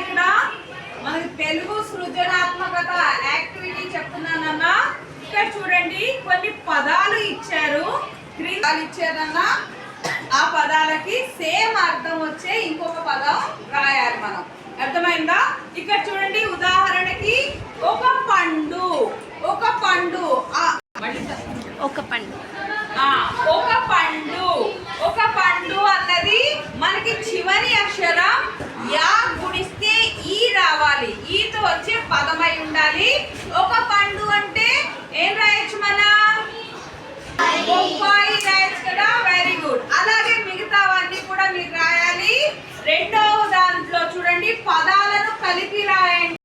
ఇక్కడ మనకి తెలుగు సృజనాత్మకత యాక్టివిటీ చెప్తున్నానన్నా. ఇక్కడ చూడండి కొన్ని పదాలు ఇచ్చారు. గ్రీన్ ఇచ్చారన్నా. ఆ పదాలకి సేమ్ అర్థం వచ్చే ఇంకొక పదం రాయాలి మనం. అర్థమైందా? ఇక్కడ చూడండి ఉదాహరణకి ఒక పండు ఒక పండు ఆ ఒక పండు. రెండవ దాంట్లో చూడండి పదాలను కలిపి రాయండి.